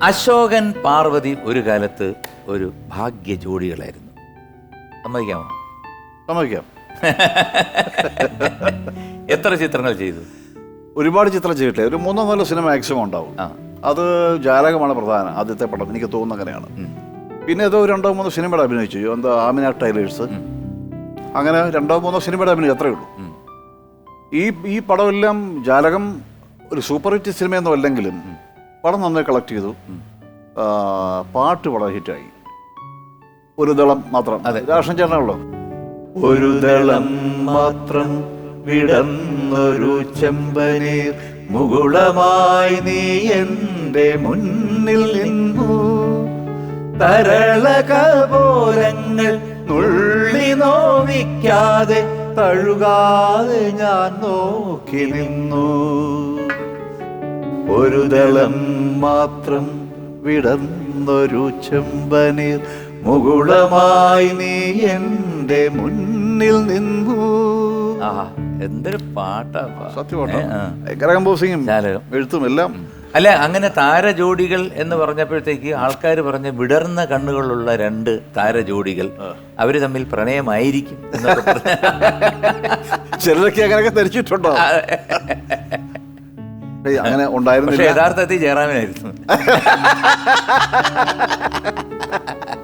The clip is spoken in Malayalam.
അശോകൻ പാർവതി ഒരു കാലത്ത് ഒരു ഭാഗ്യ ജോഡികളായിരുന്നു. സമ്മതിക്കാമോ? സമ്മതിക്കാം. എത്ര ചിത്രങ്ങൾ ചെയ്തു? ഒരുപാട് ചിത്രം ചെയ്തിട്ടില്ല. ഒരു മൂന്നോ നാലോ സിനിമ മാക്സിമം ഉണ്ടാവും. ആ. അത് ജാലകമാണ് പ്രധാനം ആദ്യത്തെ പടം. എനിക്ക് തോന്നുന്ന അങ്ങനെയാണ്. പിന്നെ ഏതോ രണ്ടോ മൂന്നോ സിനിമയുടെ അഭിനയിച്ചു. എന്താ ആമിന ടൈലേഴ്സ്. അങ്ങനെ രണ്ടോ മൂന്നോ സിനിമയുടെ അഭിനയം അത്രേ ഉള്ളൂ. ഉം. ഈ ഈ പടമെല്ലാം ജാലകം ഒരു സൂപ്പർ ഹിറ്റ് സിനിമയൊന്നും അല്ലെങ്കിലും പടം നന്നായി കളക്ട് ചെയ്തു. പാട്ട് വളരെ ഹിറ്റായി ഒരു ദളം മാത്രം. അതെ. രാഷൻ ചേട്ടനുള്ളൂ ഒരു ദളം മാത്രം വിടന്നൊരു ചെമ്പനീർ മുകുളമായി നീ എന്റെ മുന്നിൽ നിന്നു. തരളകോലങ്ങൾ നുള്ളി നോവിക്കാതെ തഴുകാതെ ഞാൻ നോക്കി നിന്നു. ഒരു ദളം മാത്രം വിടന്നൊരു ചെമ്പനീർ മുകുളമായി നീ എന്റെ മുന്നിൽ നിന്നു. എന്തൊരു പാട്ടാ സത്യം സത്യമാട്ടോ. ഏ, ആ. ഭയങ്കര കമ്പോസിങ്ങും എഴുത്തും എല്ലാം. അല്ല അങ്ങനെ താരജോഡികൾ എന്ന് പറഞ്ഞപ്പോഴത്തേക്ക് ആൾക്കാർ പറഞ്ഞ വിടർന്ന കണ്ണുകളുള്ള രണ്ട് താരജോഡികൾ അവർ തമ്മിൽ പ്രണയമായിരിക്കും ചിലരൊക്കെ അങ്ങനെയൊക്കെ ധരിച്ചിട്ടുണ്ടോ? അങ്ങനെ ഉണ്ടായിരുന്നു യഥാർത്ഥത്തിൽ ജയറാമിനായിരുന്നു.